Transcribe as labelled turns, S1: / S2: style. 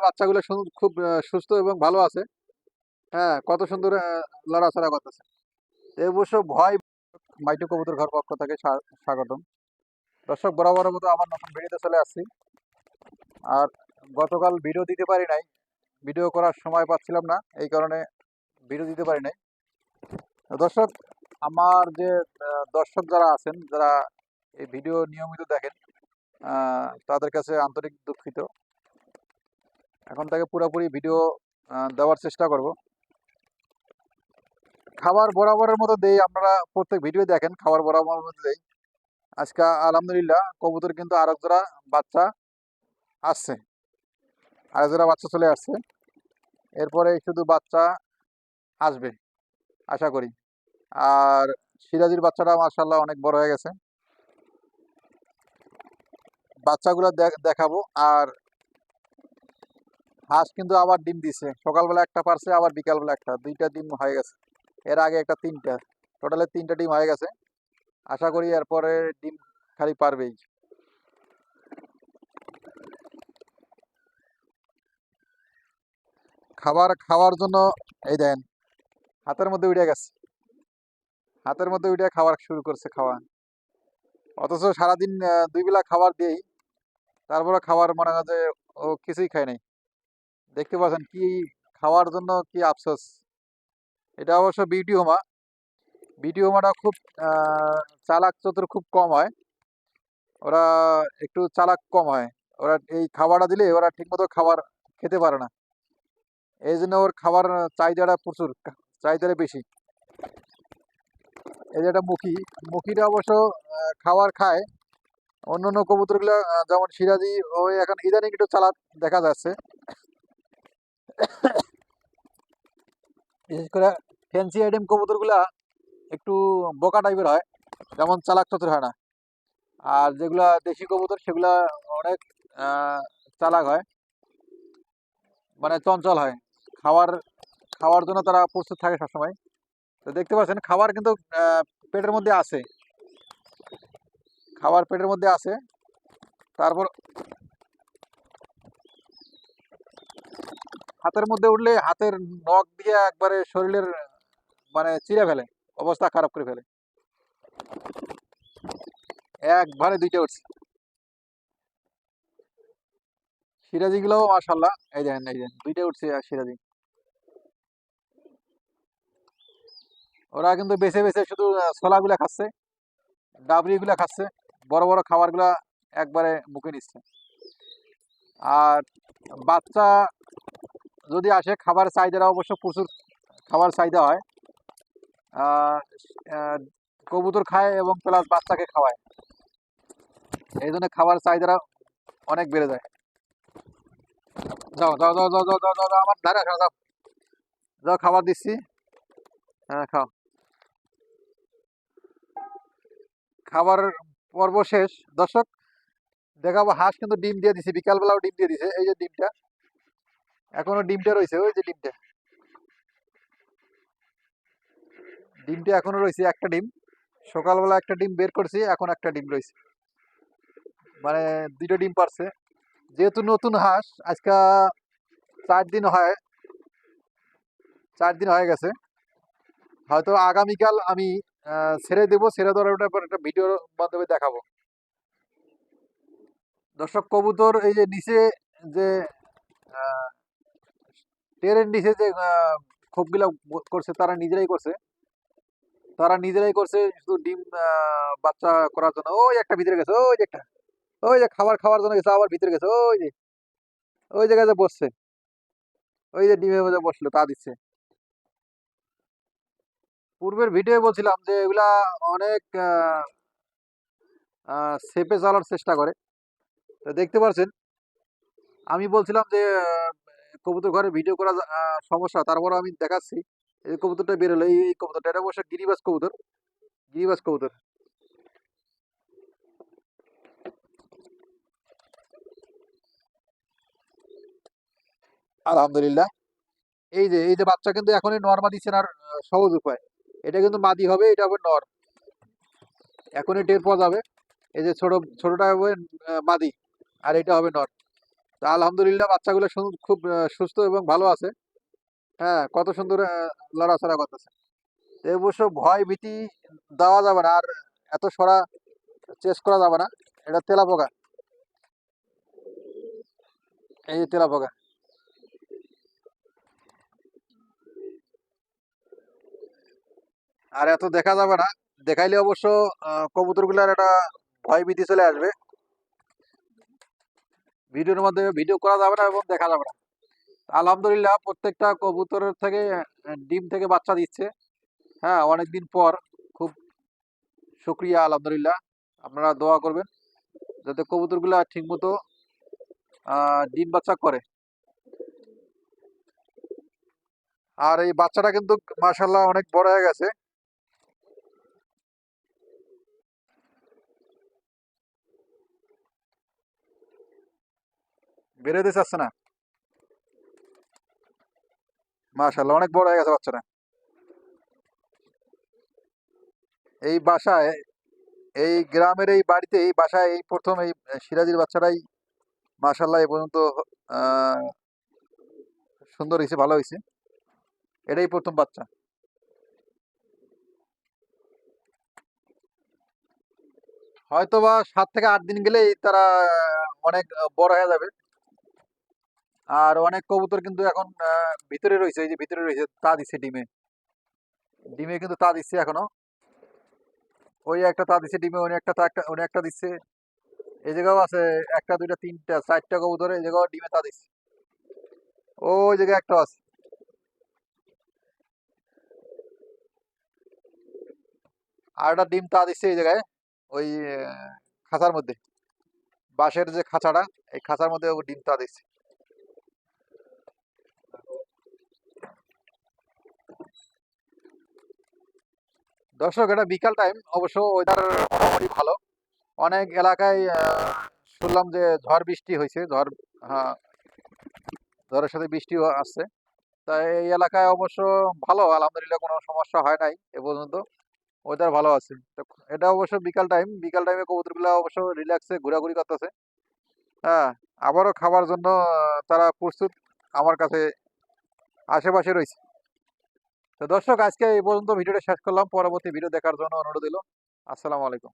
S1: বাচ্চাগুলো সু- খুব সুস্থ এবং ভালো আছে। হ্যাঁ কত সুন্দর লড়াচড়া করতেছে। এই অবশ্য ভয়, মাইটু কবুতর ঘর পক্ষ থেকে স্বাগতম। দর্শক বরাবর মতো আমার নতুন ভিডিওতে চলে আসছি। আর গতকাল ভিডিও দিতে পারি নাই। ভিডিও করার সময় পাচ্ছিলাম না, এই কারণে ভিডিও দিতে পারি নাই। দর্শক, আমার যে দর্শক যারা আছেন, যারা এই ভিডিও নিয়মিত দেখেন তাদের কাছে আন্তরিক দুঃখিত। এখন থেকে পুরোপুরি ভিডিও দেওয়ার চেষ্টা করব। খাবার বরাবরের মতো দেই, আপনারা প্রত্যেক ভিডিও দেখেন, খাবার বরাবরের মতো দেই। আজকে আলহামদুলিল্লাহ, কবুতর কিন্তু আরেক জোড়া বাচ্চা আসছে। আরেক জোড়া বাচ্চা চলে আসছে। এরপরে শুধু বাচ্চা আসবে, আশা করি। আর সিরাজির বাচ্চাটা মার্শাল্লাহ অনেক বড় হয়ে গেছে। বাচ্চাগুলো দেখ- দেখাবো। আর হাঁস কিন্তু আবার ডিম দিছে। সকালবেলা একটা পারছে, আবার বিকালবেলা একটা। দুইটা ডিম হয়ে গেছে। এর আগে একটা তিনটা। টোটালে তিনটা ডিম হয়ে গেছে। আশা করি এরপরে ডিম খালি পারবেই। খাবার খাওয়ার জন্য এই দেন, হাতের মধ্যে উঠে গেছে। হাতের মধ্যে উঠে খাবার শুরু করছে খাওয়া অথচ সারাদিন দুই বেলা খাবার দিয়েই তারপরে খাবার মনে হয় যে ও কিছুই খায় নাই। দেখতে পাচ্ছেন কি খাওয়ার জন্য কি আফসোস। এটা অবশ্য বিউটি হোমা বিউটি হোমাটা খুব চালাক চতুর খুব কম হয়। ওরা একটু চালাক কম হয়। ওরা এই খাবারটা দিলে ওরা ঠিকমতো খাবার খেতে পারে না। এই জন্য ওর খাবার চাহিদাটা প্রচুর, চাহিদাটা বেশি। এই যে একটা মুখী, মুখিটা অবশ্য খাবার খায়। অন্য অন্য কবুতরগুলো যেমন সিরাজি ওই এখন ইদানিং একটু চালাক দেখা যাচ্ছে। বিশেষ করে ফ্যান্সি আইটেম কবুতরগুলা একটু বোকা টাইপের হয়, যেমন চালাক চতুর হয় না। আর যেগুলা দেশি কবুতর, সেগুলা অনেক চালাক হয়। মানে চঞ্চল হয়। খাওয়ার খাওয়ার জন্য তারা প্রস্তুত থাকে সবসময়। তো দেখতে পাচ্ছেন, খাবার কিন্তু পেটের মধ্যে আছে। খাবার পেটের মধ্যে আছে। তারপর হাতের মধ্যে উঠলে হাতের নখ দিয়ে একবারে শরীরের মানে চিরে ফেলে, অবস্থা খারাপ করে ফেলে। একবারে দুইটা উঠছে। সিরাজি গুলো মাশাল্লাহ এই দেখেন এই দেখেন, দুইটা উঠছে আর সিরাজি। ওরা কিন্তু বেছে বেছে শুধু ছোলা গুলা খাচ্ছে, ডাবরি গুলা খাচ্ছে, বড় বড় খাবারগুলা একবারে মুখে নিচ্ছে। আর বাচ্চা যদি আসে খাবার চাহিদাটা অবশ্য প্রচুর খাবার চাহিদা হয়। কবুতর খায় এবং প্লাস বাচ্চাকে খাওয়ায়। এই জন্য খাবার চাহিদাটা অনেক বেড়ে যায়। যাও যাও যাও যাও যাও যাও যাও, আমার ধারে যাও। যাও, খাবার দিচ্ছি। হ্যাঁ খাও। খাবার পর্ব শেষ। দর্শক, দেখাবো হাঁস কিন্তু ডিম দিয়ে দিছে, বিকালবেলাও ডিম দিয়ে দিছে, এই যে ডিমটা। এখনও ডিমটা রয়েছে, ওই যে ডিমটা। ডিমটা এখনও রয়েছে, একটা ডিম। সকালবেলা একটা ডিম বের করছি, এখন একটা ডিম রয়েছে। মানে দুটো ডিম পারছে। যেহেতু নতুন হাঁস, আজকে চার দিন হয়, চার দিন হয়ে গেছে। হয়তো আগামীকাল আমি ছেড়ে দেবো, ছেড়ে দেওয়ার ব্যাপারে একটা ভিডিওর মাধ্যমে দেখাবো। দর্শক, কবুতর এই যে নিচে যে টেরের নিচে যে খোপগুলা করছে, তারা নিজেরাই করছে। তারা নিজেরাই করছে শুধু ডিম বাচ্চা করার জন্য। ওই একটা ভিতরে গেছে, ওই যে একটা। ওই যে খাবার খাওয়ার জন্য গেছে, আবার ভিতরে গেছে, ওই যে। ওই জায়গায় বসছে। ওই যে ডিমের মধ্যে বসল, তা দিচ্ছে। পূর্বের ভিডিও বলছিলাম যে, এগুলা অনেক সেপে চালার চেষ্টা করে। দেখতে পাচ্ছেন আমি বলছিলাম যে কবুতর ঘরে ভিডিও করা সমস্যা তারপর আমি দেখাচ্ছি। এই কবুতরটা বেরোলো এই এই কবুতরটা, এটা অবশ্য গিরিবাজ কবুতর। গিরিবাজ কবুতর। আলহামদুলিল্লাহ। এই যে এই যে বাচ্চা কিন্তু এখনই নর মাদি চেনার সহজ উপায়। এটা কিন্তু মাদি হবে, এটা হবে নর। এখনই টের পাওয়া যাবে। এই যে ছোট, ছোটটা হবে মাদি, আর এটা হবে নর। তা আলহামদুলিল্লাহ বাচ্চাগুলো খুব সুস্থ এবং ভালো আছে। হ্যাঁ কত সুন্দর লড়াচড়া করতেছে। অবশ্য ভয় ভীতি দেওয়া যাবে না আর এত সরা চেস করা যাবে না। এটা তেলা পোকা এই যে তেলা পোকা আর এত দেখা যাবে না। দেখাইলে অবশ্য কবুতরগুলার একটা ভয় ভীতি চলে আসবে। ভিডিওর মধ্যে ভিডিও করা যাবে না এবং দেখা যাবে না। আলহামদুলিল্লাহ, প্রত্যেকটা কবুতরের থেকে ডিম থেকে বাচ্চা দিচ্ছে। হ্যাঁ অনেকদিন পর খুব শুক্রিয়া, আলহামদুলিল্লাহ। আপনারা দোয়া করবেন যাতে কবুতরগুলা ঠিক মতো ডিম বাচ্চা করে। আর এই বাচ্চাটা কিন্তু মাশাল্লাহ অনেক বড় হয়ে গেছে। বেরোতে চাচ্ছে না। মাশাল্লাহ অনেক বড় হয়ে গেছে বাচ্চাটা। এই বাসায়, এই গ্রামের এই বাড়িতে, এই বাসায় এই প্রথম এই সিরাজির বাচ্চাটাই মাশাল্লাহ এ পর্যন্ত সুন্দর হয়েছে, ভালো হয়েছে। এটাই প্রথম বাচ্চা। হয়তো বা সাত থেকে আট দিন গেলেই তারা অনেক বড় হয়ে যাবে। আর অনেক কবুতর কিন্তু এখন ভিতরে রয়েছে, এই যে ভিতরে রয়েছে, তা দিচ্ছে ডিমে। ডিমে কিন্তু তা দিচ্ছে এখনও। ওই একটা তা দিচ্ছে ডিমে উনি একটা তা একটা উনি একটা দিচ্ছে। এই জায়গাও আছে, একটা, দুইটা, তিনটা, চারটা কবুতর, এই জায়গাও ডিমে তা দিচ্ছে। ওই জায়গায় একটা আছে। আর একটা ডিম তা দিচ্ছে এই জায়গায়, ওই খাঁচার মধ্যে। বাঁশের যে খাঁচাটা, এই খাঁচার মধ্যে ডিম তা দিচ্ছে। দর্শক, এটা বিকাল টাইম অবশ্য ওয়েদার মোটামুটি ভালো। অনেক এলাকায় শুনলাম যে ঝড় বৃষ্টি হয়েছে। ঝড় হ্যাঁ ঝড়ের সাথে বৃষ্টিও আসছে। তাই এই এলাকায় অবশ্য ভালো। আলহামদুলিল্লাহ কোনো সমস্যা হয় নাই এ পর্যন্ত। ওয়েদার ভালো আছে। এটা অবশ্য বিকাল টাইম বিকাল টাইমে কবুতরগুলো অবশ্য রিল্যাক্সে ঘোরাঘুরি করতেছে। হ্যাঁ আবারও খাবার জন্য তারা প্রস্তুত। আমার কাছে আশেপাশে রয়েছে। তো দর্শক, আজকে এই পর্যন্ত ভিডিওটা শেষ করলাম। পরবর্তী ভিডিও দেখার জন্য অনুরোধ দিল আসসালামু আলাইকুম।